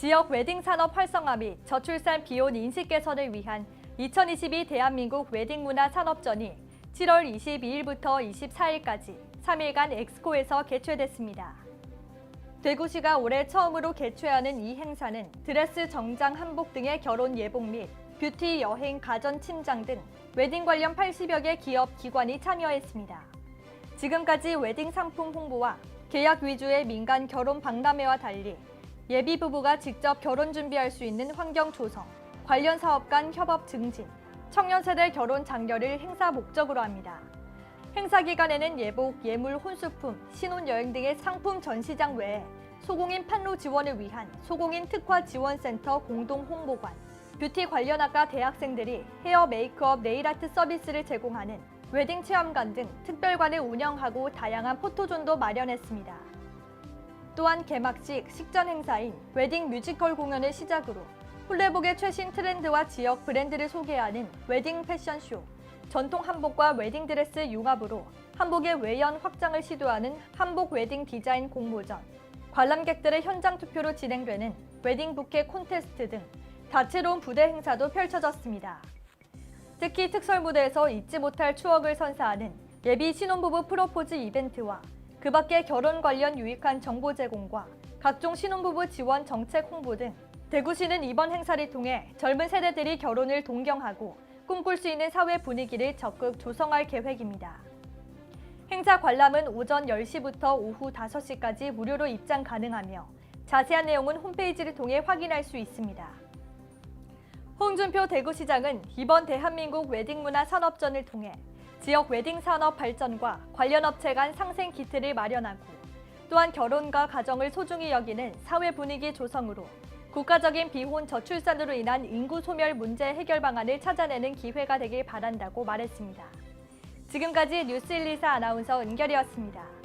지역 웨딩 산업 활성화 및 저출산 비혼 인식 개선을 위한 2022 대한민국 웨딩 문화 산업전이 7월 22일부터 24일까지 3일간 엑스코에서 개최됐습니다. 대구시가 올해 처음으로 개최하는 이 행사는 드레스, 정장, 한복 등의 결혼 예복 및 뷰티, 여행, 가전, 침장 등 웨딩 관련 80여 개 기업, 기관이 참여했습니다. 지금까지 웨딩 상품 홍보와 계약 위주의 민간 결혼 박람회와 달리 예비 부부가 직접 결혼 준비할 수 있는 환경 조성, 관련 사업 간 협업 증진, 청년 세대 결혼 장려를 행사 목적으로 합니다. 행사 기간에는 예복, 예물, 혼수품, 신혼여행 등의 상품 전시장 외에 소공인 판로 지원을 위한 소공인 특화 지원센터 공동 홍보관, 뷰티 관련 학과 대학생들이 헤어 메이크업, 네일 아트 서비스를 제공하는 웨딩 체험관 등 특별관을 운영하고 다양한 포토존도 마련했습니다. 또한 개막식 식전 행사인 웨딩 뮤지컬 공연을 시작으로 홀레복의 최신 트렌드와 지역 브랜드를 소개하는 웨딩 패션쇼, 전통 한복과 웨딩 드레스 융합으로 한복의 외연 확장을 시도하는 한복 웨딩 디자인 공모전, 관람객들의 현장 투표로 진행되는 웨딩 부케 콘테스트 등 다채로운 부대 행사도 펼쳐졌습니다. 특히 특설 무대에서 잊지 못할 추억을 선사하는 예비 신혼부부 프로포즈 이벤트와 그 밖에 결혼 관련 유익한 정보 제공과 각종 신혼부부 지원 정책 홍보 등 대구시는 이번 행사를 통해 젊은 세대들이 결혼을 동경하고 꿈꿀 수 있는 사회 분위기를 적극 조성할 계획입니다. 행사 관람은 오전 10시부터 오후 5시까지 무료로 입장 가능하며 자세한 내용은 홈페이지를 통해 확인할 수 있습니다. 홍준표 대구시장은 이번 대한민국 웨딩문화 산업전을 통해 지역 웨딩 산업 발전과 관련 업체 간 상생 기틀을 마련하고 또한 결혼과 가정을 소중히 여기는 사회 분위기 조성으로 국가적인 비혼 저출산으로 인한 인구 소멸 문제 해결 방안을 찾아내는 기회가 되길 바란다고 말했습니다. 지금까지 뉴스 124 아나운서 은결이었습니다.